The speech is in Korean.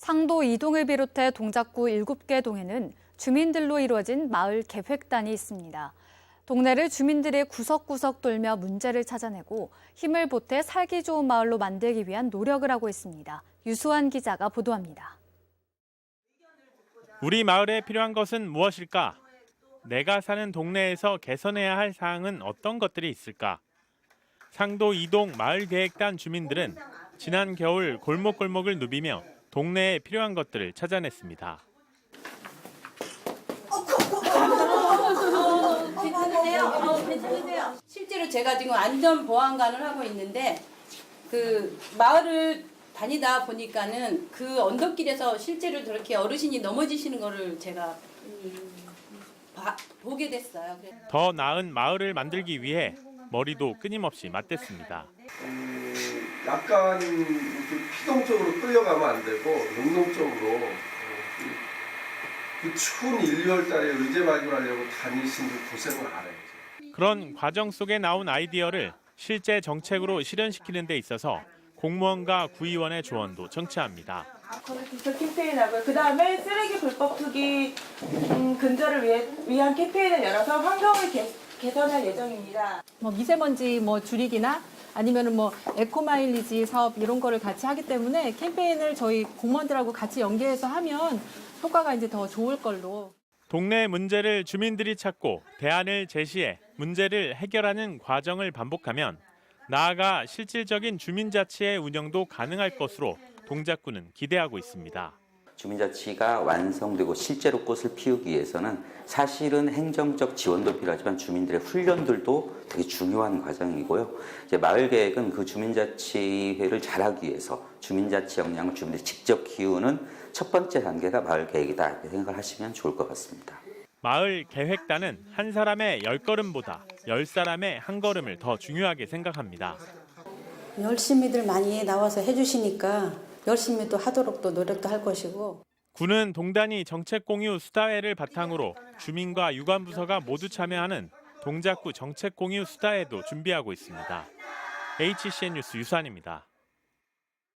상도 이동을 비롯해 동작구 7개 동에는 주민들로 이루어진 마을 계획단이 있습니다. 동네를 주민들이 구석구석 돌며 문제를 찾아내고 힘을 보태 살기 좋은 마을로 만들기 위한 노력을 하고 있습니다. 유수환 기자가 보도합니다. 우리 마을에 필요한 것은 무엇일까? 내가 사는 동네에서 개선해야 할 사항은 어떤 것들이 있을까? 상도 이동 마을 계획단 주민들은 지난 겨울 골목골목을 누비며 동네에 필요한 것들을 찾아냈습니다. 실제로 제가 지금 안전 보안관을 하고 있는데 그 마을을 다니다 보니까는 그 언덕길에서 실제로 저렇게 어르신이 넘어지시는 거를 제가 음, 봐- 보게 됐어요. 그래서 더 나은 마을을 만들기 위해 머리도 끊임없이 맞댔습니다. 음, 약간 그 피동적으로 끌려가면 안 되고 능동적으로 어, 그, 그 추운 1, 2월 달에 의제 발굴하려고 다니신 그 고생을 알아야죠. 그런 과정 속에 나온 아이디어를 실제 정책으로 실현시키는 데 있어서 공무원과 구의원의 조언도 청취합니다. 컴퓨터 캠페인하고요. 그 다음에 쓰레기 불법 투기 음, 근절을 위해, 위한 캠페인을 열어서 환경을 개, 개선할 예정입니다. 뭐 미세먼지 뭐 줄이기나 아니면은 뭐 에코마일리지 사업 이런 거를 같이 하기 때문에 캠페인을 저희 공무원들하고 같이 연계해서 하면 효과가 이제 더 좋을 걸로. 동네 문제를 주민들이 찾고 대안을 제시해 문제를 해결하는 과정을 반복하면 나아가 실질적인 주민자치의 운영도 가능할 것으로 동작구는 기대하고 있습니다. 주민자치가 완성되고 실제로 꽃을 피우기 위해서는 사실은 행정적 지원도 필요하지만 주민들의 훈련들도 되게 중요한 과정이고요. 이제 마을 계획은 그 주민자치회를 잘하기 위해서 주민자치 역량을 주민들이 직접 키우는 첫 번째 단계가 마을 계획이다 이렇게 생각을 하시면 좋을 것 같습니다. 마을 계획단은 한 사람의 열 걸음보다 열 사람의 한 걸음을 더 중요하게 생각합니다. 열심히들 많이 나와서 해주시니까 열심히 또 하도록 또 노력도 할 것이고 구는 동단위 정책 공유 수다회를 바탕으로 주민과 유관부서가 모두 참여하는 동작구 정책 공유 수다회도 준비하고 있습니다. HCN 뉴스 유산입니다.